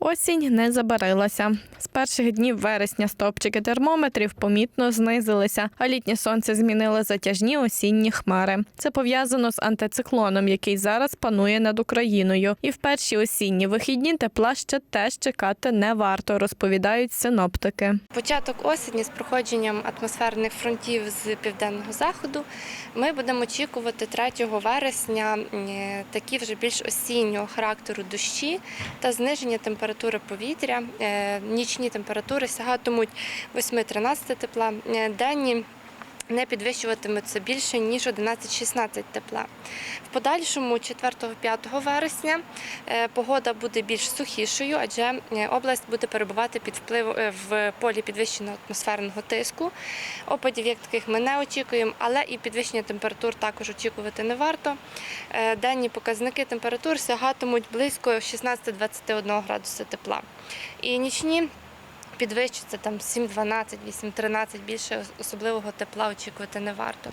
Осінь не забарилася. Перших днів вересня стопчики термометрів помітно знизилися, а літнє сонце змінило затяжні осінні хмари. Це пов'язано з антициклоном, який зараз панує над Україною. І в перші осінні вихідні тепла ще теж чекати не варто, розповідають синоптики. Початок осені з проходженням атмосферних фронтів з південного заходу ми будемо очікувати 3 вересня такі вже більш осіннього характеру дощі та зниження температури повітря. Е, Нічні температури сягатимуть 8-13 тепла, е, денні не підвищуватимуться більше ніж 11-16 тепла. В подальшому 4-5 вересня е, погода буде більш сухішою, адже е, область буде перебувати під впливом в полі підвищеного атмосферного тиску. Опадів як таких ми не очікуємо, але і підвищення температур також очікувати не варто. Денні показники температур сягатимуть близько 16-21 градуса тепла. І нічні підвищаться там 7-12, 8-13, більше особливого тепла очікувати не варто.